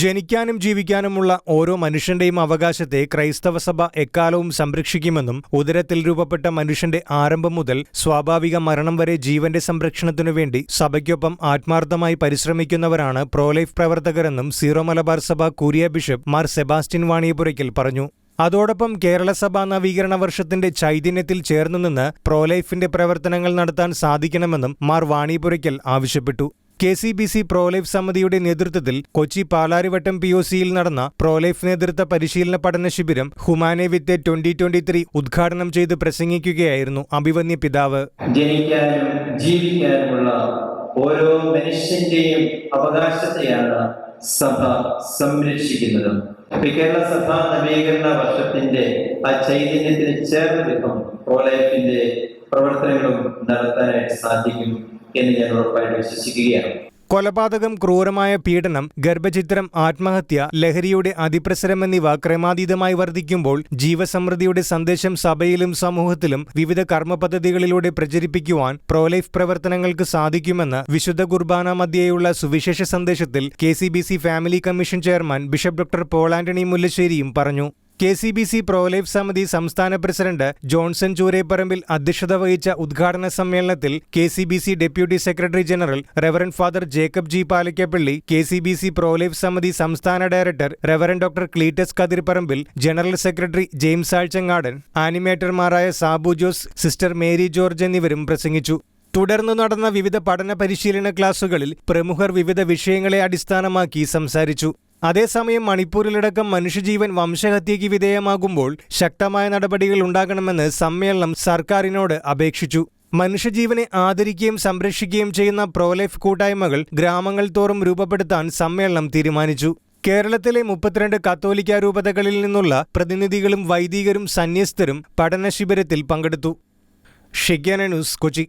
ജനിക്കാനും ജീവിക്കാനുമുള്ള ഓരോ മനുഷ്യന്റെയും അവകാശത്തെ ക്രൈസ്തവ സഭ എക്കാലവും സംരക്ഷിക്കുമെന്നും ഉദരത്തിൽ രൂപപ്പെട്ട മനുഷ്യന്റെ ആരംഭം മുതൽ സ്വാഭാവിക മരണം വരെ ജീവന്റെ സംരക്ഷണത്തിനു വേണ്ടി സഭയ്ക്കൊപ്പം ആത്മാർത്ഥമായി പരിശ്രമിക്കുന്നവരാണ് പ്രോലൈഫ് പ്രവർത്തകരെന്നും സീറോ മലബാർ സഭ curia bishop Mar Sebastian Vaniyapurackal പറഞ്ഞു. അതോടൊപ്പം കേരളസഭാ നവീകരണ വർഷത്തിന്റെ ചൈതന്യത്തിൽ ചേർന്നു നിന്ന് പ്രോലൈഫിന്റെ പ്രവർത്തനങ്ങൾ നടത്താൻ സാധിക്കണമെന്നും മാർ വാണിപുരയ്ക്കൽ ആവശ്യപ്പെട്ടു. K C B C prolife സമിതിയുടെ നേതൃത്വത്തിൽ കൊച്ചി പാലാരിവട്ടം പി ഒ സിയിൽ നടന്ന പ്രോലൈഫ് നേതൃത്വ പരിശീലന പഠന ശിബിരം Humanae Vitae twenty twenty three ഉദ്ഘാടനം ചെയ്ത് പ്രസംഗിക്കുകയായിരുന്നു അഭിവന്യ പിതാവ്. ജനിക്കാനും ജീവിക്കാനുമുള്ള ഓരോ മനുഷ്യന്റെയും അവകാശത്തെയാണ് സഭ സംരക്ഷിക്കുന്നത്. കേരള സഭ നവീകരണ വർഷത്തിന്റെ ആ ചൈതന്യത്തിന് ചേർന്ന വിധം പ്രോലൈഫിന്റെ പ്രവർത്തനങ്ങളും നടത്താനായിട്ട് സാധിക്കും. എന്ന് ഞാൻ ഉറപ്പായിട്ട് വിശ്വസിക്കുകയാണ്. കൊലപാതകം ക്രൂരമായ പീഡനം ഗർഭചിത്രം ആത്മഹത്യ ലഹരിയുടെ അതിപ്രസരം എന്നിവ ക്രമാതീതമായി വർദ്ധിക്കുമ്പോൾ ജീവസമൃദ്ധിയുടെ സന്ദേശം സഭയിലും സമൂഹത്തിലും വിവിധ കർമ്മപദ്ധതികളിലൂടെ പ്രചരിപ്പിക്കുവാൻ പ്രോലൈഫ് പ്രവർത്തനങ്ങൾക്ക് സാധിക്കുമെന്ന് വിശുദ്ധ കുർബാന മധ്യേയുള്ള സുവിശേഷ സന്ദേശത്തിൽ K family commission chairman bishop doctor Paul Antony മുല്ലശ്ശേരിയും പറഞ്ഞു. K C B C prolife സമിതി സംസ്ഥാന പ്രസിഡന്റ് ജോൺസൺ ചൂരേപ്പറമ്പിൽ അധ്യക്ഷത വഹിച്ച ഉദ്ഘാടന സമ്മേളനത്തിൽ K C B C deputy secretary general reverend father Jacob G Palakkappally K C B C prolife സമിതി സംസ്ഥാന director reverend doctor Cletus Kathirparambil general secretary James Azhchangadan ആനിമേറ്റർമാരായ Sabu Jose sister Mary George എന്നിവരും പ്രസംഗിച്ചു. തുടർന്ന് നടന്ന വിവിധ പഠന പരിശീലന ക്ലാസുകളിൽ പ്രമുഖർ വിവിധ വിഷയങ്ങളെ അടിസ്ഥാനമാക്കി സംസാരിച്ചു. അതേസമയം മണിപ്പൂരിലടക്കം മനുഷ്യജീവൻ വംശഹത്യയ്ക്ക് വിധേയമാകുമ്പോൾ ശക്തമായ നടപടികൾ ഉണ്ടാകണമെന്ന് സമ്മേളനം സർക്കാരിനോട് അപേക്ഷിച്ചു. മനുഷ്യജീവനെ ആദരിക്കുകയും സംരക്ഷിക്കുകയും ചെയ്യുന്ന പ്രോലൈഫ് കൂട്ടായ്മകൾ ഗ്രാമങ്ങൾ തോറും രൂപപ്പെടുത്താൻ സമ്മേളനം തീരുമാനിച്ചു. കേരളത്തിലെ മുപ്പത്തിരണ്ട് കത്തോലിക്ക രൂപതകളിൽ നിന്നുള്ള പ്രതിനിധികളും വൈദികരും സന്യസ്തരും പഠനശിബിരത്തിൽ പങ്കെടുത്തു. ഷിഗ്യാന ന്യൂസ് കൊച്ചി.